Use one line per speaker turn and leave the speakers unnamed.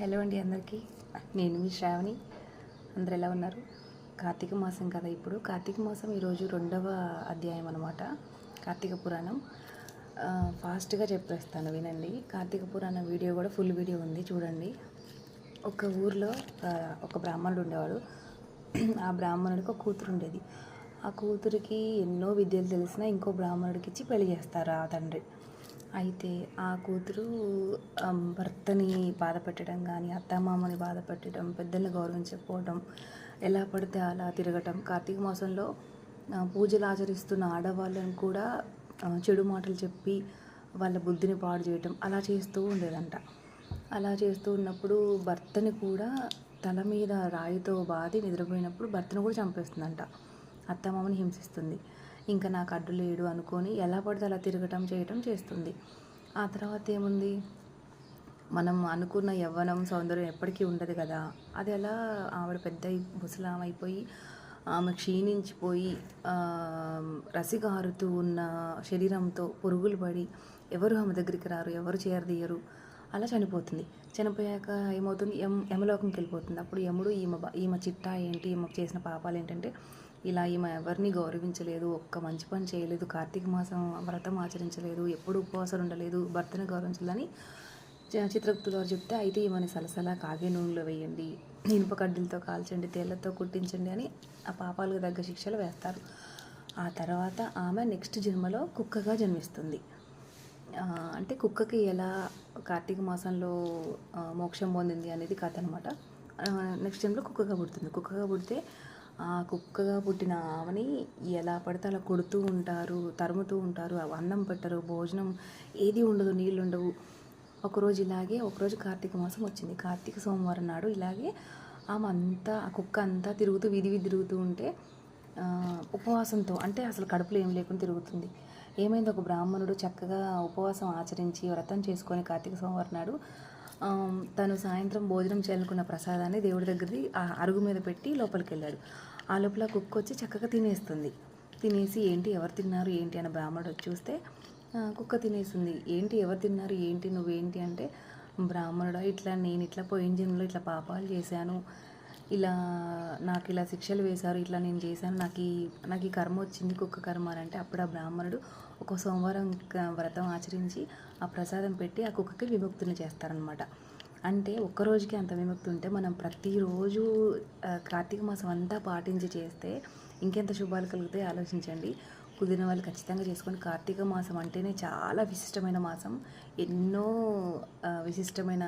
Hello అండి అందరికీ. నేను మీ శ్రావణి. అందరు ఎలా ఉన్నారు? కార్తీక మాసం కదా ఇప్పుడు. కార్తీక మాసం ఈరోజు రెండవ అధ్యాయం అనమాట కార్తీక పురాణం. ఫాస్ట్గా చెప్పేస్తాను వినండి. కార్తీక పురాణం వీడియో కూడా ఫుల్ వీడియో ఉంది చూడండి. ఒక ఊర్లో ఒక బ్రాహ్మణుడు ఉండేవాడు. ఆ బ్రాహ్మణుడికి ఒక కూతురు ఉండేది. ఆ కూతురికి ఎన్నో విద్యలు తెలిసినా ఇంకో బ్రాహ్మణుడికి ఇచ్చి పెళ్ళి చేస్తారు ఆ తండ్రి. అయితే ఆ కూతురు భర్తని బాధపెట్టడం కానీ అత్తమామని బాధపెట్టడం పెద్దల్ని గౌరవించకపోవడం ఎలా పడితే అలా తిరగటం కార్తీక మాసంలో పూజలు ఆచరిస్తున్న ఆడవాళ్ళని కూడా చెడు మాటలు చెప్పి వాళ్ళ బుద్ధిని పాడు చేయటం అలా చేస్తూ ఉండేదంట. అలా చేస్తూ ఉన్నప్పుడు భర్తని కూడా తల మీద రాయితో బాధి నిద్రపోయినప్పుడు భర్తను కూడా చంపేస్తుందంట. అత్తమామని హింసిస్తుంది. ఇంకా నాకు అడ్డు లేడు అనుకొని ఎలా పడితే అలా తిరగటం చేయటం చేస్తుంది. ఆ తర్వాత ఏముంది? మనం అనుకున్న యవ్వనం సౌందర్యం ఎప్పటికీ ఉండదు కదా. అది అలా ఆవిడ పెద్ద ముసలాం అయిపోయి ఆమె క్షీణించిపోయి రసిగారుతూ ఉన్న శరీరంతో పురుగులు పడి ఎవరు ఆమె దగ్గరికి రారు ఎవరు చేరదీయరు అలా చనిపోతుంది. చనిపోయాక ఏమవుతుంది? యం యమలోకంకి వెళ్ళిపోతుంది. అప్పుడు యముడు ఈమె ఈమె చిట్టా ఏంటి? ఈమె చేసిన పాపాలు ఏంటంటే ఇలా ఈమె ఎవరిని గౌరవించలేదు ఒక్క మంచి పని చేయలేదు కార్తీక మాసం వ్రతం ఆచరించలేదు ఎప్పుడు ఉపవాసాలు ఉండలేదు భర్తను గౌరవించాలని చ- గారు చెప్తే అయితే ఈమెని సలసలా కాగే నూనెలో వేయండి ఇనుప కడ్డీలతో కాల్చండి తేళ్ళతో కుట్టించండి అని ఆ పాపాలకు తగ్గ శిక్షలు వేస్తారు. ఆ తర్వాత ఆమె నెక్స్ట్ జన్మలో కుక్కగా జన్మిస్తుంది. అంటే కుక్కకి ఎలా కార్తీక మాసంలో మోక్షం పొందింది అనేది కథ అనమాట నెక్స్ట్ జన్మలో కుక్కగా పుడుతుంది. కుక్కగా పుడితే ఆ కుక్కగా పుట్టిన ఆమెని ఎలా పడితే అలా కొడుతూ ఉంటారు తరుముతూ ఉంటారు అవి అన్నం పెట్టరు భోజనం ఏది ఉండదు నీళ్ళు ఉండవు. ఒకరోజు ఇలాగే ఒకరోజు కార్తీక మాసం వచ్చింది. కార్తీక సోమవారం నాడు ఇలాగే ఆమె అంతా ఆ కుక్క అంతా తిరుగుతూ విధి విధి తిరుగుతూ ఉంటే ఉపవాసంతో అంటే అసలు కడుపులో ఏం లేకుండా తిరుగుతుంది. ఏమైంది? ఒక బ్రాహ్మణుడు చక్కగా ఉపవాసం ఆచరించి వ్రతం చేసుకొని కార్తీక సోమవారం నాడు తను సాయంత్రం భోజనం చేయాలనుకున్న ప్రసాదాన్ని దేవుడి దగ్గరది ఆ అరుగు మీద పెట్టి లోపలికి వెళ్ళాడు ఆ లోపల కుక్క వచ్చి చక్కగా తినేస్తుంది. తినేసి ఏంటి ఎవరు తిన్నారు ఏంటి అని బ్రాహ్మణుడు వచ్చి చూస్తే కుక్క తినేసింది ఏంటి ఎవరు తిన్నారు ఏంటి నువ్వేంటి అంటే బ్రాహ్మణుడు ఇట్లా నేను ఇట్లా పోయిన జన్మలో ఇట్లా పాపాలు చేశాను. ఇలా నాకు ఇలా శిక్షలు వేశారు ఇట్లా నేను చేశాను నాకు ఈ నాకు ఈ కర్మ వచ్చింది కుక్క కర్మ అని అంటే అప్పుడు ఆ బ్రాహ్మణుడు ఒక సోమవారం వ్రతం ఆచరించి ఆ ప్రసాదం పెట్టి ఆ కుక్కకి విముక్తిని చేస్తారనమాట అంటే ఒక్క రోజుకి అంత విముక్తి ఉంటే మనం ప్రతిరోజు కార్తీక మాసం అంతా పాటించి చేస్తే ఇంకెంత శుభాలు కలుగుతాయి ఆలోచించండి. కుదిరిన వాళ్ళు ఖచ్చితంగా చేసుకొని కార్తీక మాసం అంటేనే చాలా విశిష్టమైన మాసం. ఎన్నో విశిష్టమైన